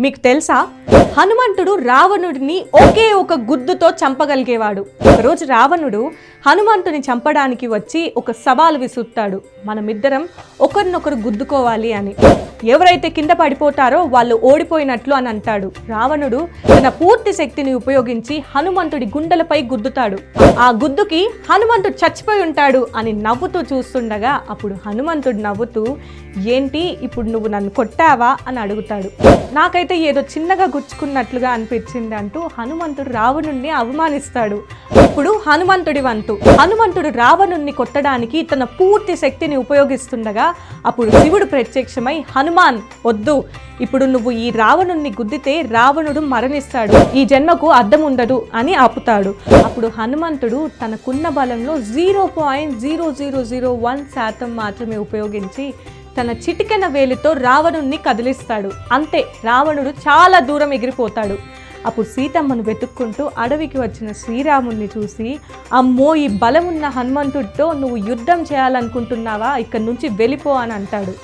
మీకు తెలుసా? హనుమంతుడు రావణుడిని ఒకే ఒక గుద్దుతో చంపగలిగేవాడు. ఒకరోజు రావణుడు హనుమంతుని చంపడానికి వచ్చి ఒక సవాలు విసురుతాడు. మనమిద్దరం ఒకరినొకరు గుద్దుకోవాలి అని. ఎవరైతే కింద పడిపోతారో వాళ్ళు ఓడిపోయినట్లు అని అంటాడు. రావణుడు తన పూర్తి శక్తిని ఉపయోగించి హనుమంతుడి గుండెలపై గుద్దుతాడు. ఆ గుద్దుకి హనుమంతుడు చచ్చిపోయి ఉంటాడు అని నవ్వుతూ చూస్తుండగా అప్పుడు హనుమంతుడు నవ్వుతూ ఏంటి? ఇప్పుడు నువ్వు నన్ను కొట్టావా? అని అడుగుతాడు. నాకైతే ఏదో చిన్నగా గుచ్చుకున్నట్లుగా అనిపించింది అంటూ హనుమంతుడు రావణుణ్ణి అవమానిస్తాడు. ఇప్పుడు హనుమంతుడి వంతు. హనుమంతుడు రావణుణ్ణి కొట్టడానికి తన పూర్తి శక్తిని ఉపయోగిస్తుండగా అప్పుడు శివుడు ప్రత్యక్షమై హనుమాన్ వద్దు. ఇప్పుడు నువ్వు ఈ రావణుణ్ణి గుద్దితే రావణుడు మరణిస్తాడు. ఈ జన్మకు అర్థం ఉండదు అని ఆపుతాడు. అప్పుడు హనుమంతుడు తనకున్న బలంలో zero point zero zero zero one శాతం మాత్రమే ఉపయోగించి తన చిటికెన వేలితో రావణుణ్ణి కదిలిస్తాడు. అంతే రావణుడు చాలా దూరం ఎగిరిపోతాడు. అప్పుడు సీతమ్మను వెతుక్కుంటూ అడవికి వచ్చిన శ్రీరాముణ్ణి చూసి అమ్మో ఈ బలమున్న హనుమంతుడితో నువ్వు యుద్ధం చేయాలనుకుంటున్నావా? ఇక్కడి నుంచి వెళ్ళిపో అని అంటాడు.